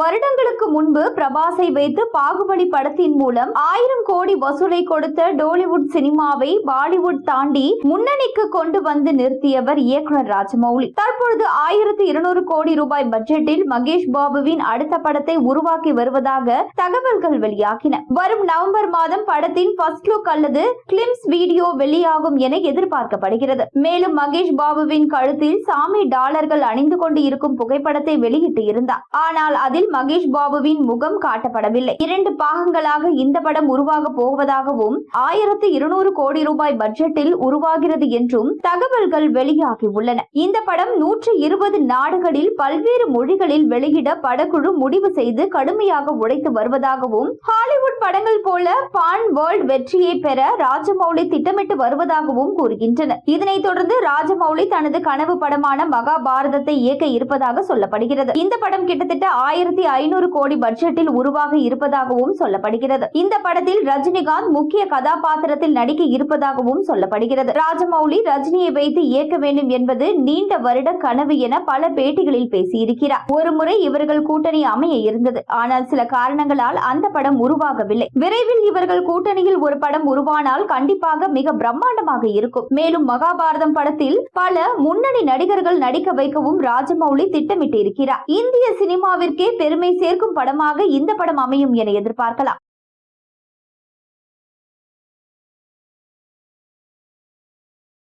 வருடங்களுக்கு முன்பு பிரபாஸை வைத்து பாகுபலி படத்தின் மூலம் ஆயிரம் கோடி வசூலை கொடுத்த டோலிவுட் சினிமாவை பாலிவுட் தாண்டி முன்னணிக்கு கொண்டு வந்து நிறுத்தியவர் இயக்குனர் ராஜமௌலி. தற்பொழுது ஆயிரத்து இருநூறு கோடி ரூபாய் பட்ஜெட்டில் மகேஷ் பாபுவின் அடுத்த படத்தை உருவாக்கி வருவதாக தகவல்கள் வெளியாகின. வரும் நவம்பர் மாதம் படத்தின் ஃபர்ஸ்ட் லுக் அல்லது கிளிம்ஸ் வீடியோ வெளியாகும் என எதிர்பார்க்கப்படுகிறது. மேலும் மகேஷ் பாபுவின் கழுத்தில் சாமி டாலர்கள் அணிந்து கொண்டு இருக்கும் புகைப்படத்தை வெளியிட்டு இருந்தார். ஆனால் அதில் மகேஷ் பாபுவின் முகம் காட்டப்படவில்லை. இரண்டு பாகங்களாக இந்த படம் உருவாக போவதாகவும் ஆயிரத்து இருநூறு கோடி ரூபாய் பட்ஜெட்டில் உருவாகிறது என்றும் தகவல்கள் வெளியாகி உள்ளன. இந்த படம் நூற்று இருபது நாடுகளில் பல்வேறு மொழிகளில் வெளியிட படக்குழு முடிவு செய்து கடுமையாக உழைத்து வருவதாகவும் ஹாலிவுட் படங்கள் போல பான் வேர்ல்ட் வெற்றியை பெற ராஜமௌலி திட்டமிட்டு வருவதாகவும் கூறுகின்றனர். இதனைத் தொடர்ந்து ராஜமௌலி தனது கனவு படமான மகாபாரதத்தை இயக்க இருப்பதாக சொல்லப்படுகிறது. இந்த படம் கிட்டத்தட்ட ஆயிரத்தி ஐநூறு கோடி பட்ஜெட்டில் உருவாக இருப்பதாகவும் சொல்லப்படுகிறது. இந்த படத்தில் ரஜினிகாந்த் முக்கிய கதாபாத்திரத்தில் நடிக்க இருப்பதாகவும் சொல்லப்படுகிறது. ராஜமௌலி ரஜினியை வைத்து இயக்க வேண்டும் என்பது நீண்ட வருட கனவு என பல பேட்டிகளில் பேசியிருக்கிறார். ஒருமுறை இவர்கள் கூட்டணி அமைய இருந்தது. ஆனால் சில காரணங்களால் அந்த படம் உருவாகவில்லை. விரைவில் இவர்கள் கூட்டணியில் ஒரு படம் உருவானால் கண்டிப்பாக மிக பிரம்மாண்டமாக இருக்கும். மேலும் மகாபாரதம் படத்தில் பல முன்னணி நடிகர்கள் நடிக்க வைக்கவும் ராஜமௌலி திட்டமிட்டு இருக்கிறார் இந்திய சினிமாவிற்கே பெருமை சேர்க்கும் படமாக இந்த படம் அமையும் என எதிர்பார்க்கலாம்.